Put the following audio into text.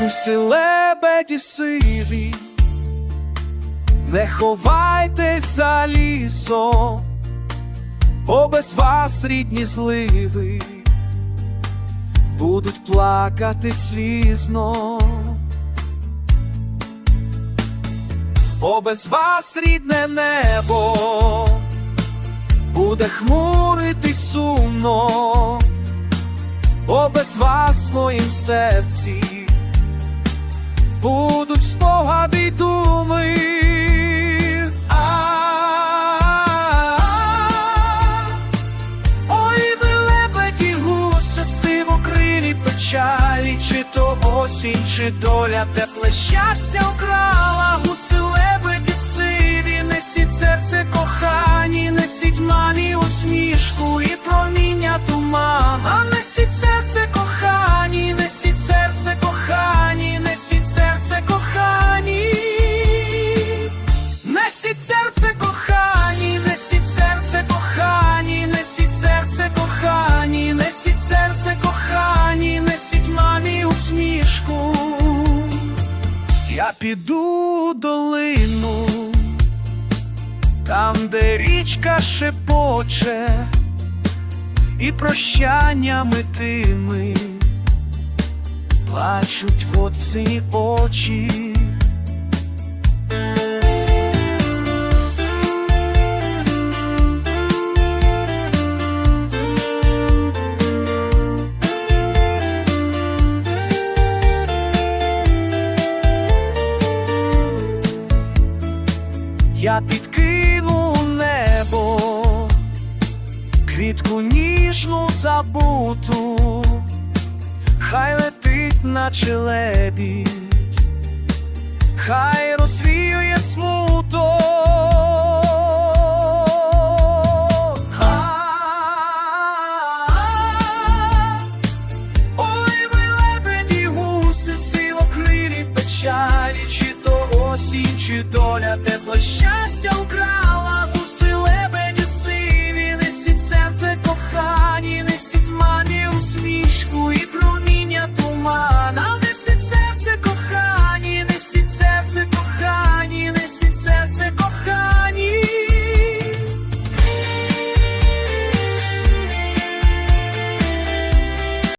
гуси лебеді сиві, не ховайтесь за лісом, бо без вас рідні зливи будуть плакати слізно. Бо без вас рідне небо буде хмуритись сумно, бо без вас в моїм серці будуть спогади думи. Ой, ви лебеді сивокрилі печалі, чи то осінь, чи доля тепле щастя вкрала, гуси лебеді сиві, несіть серце кохані, несіть мамі усмішку і проміння тумана, несіть серце Несіть серце кохані, несіть серце кохані, несіть серце кохані, несіть серце кохані, несіть мамі усмішку. Я піду долину, там, де річка шепоче, і прощаннями тими плачуть в оці очі. Підкину небо квітку ніжну забуту, хай летить, наче лебідь, хай розвіює смуток. Чи доля, тепло щастя украй.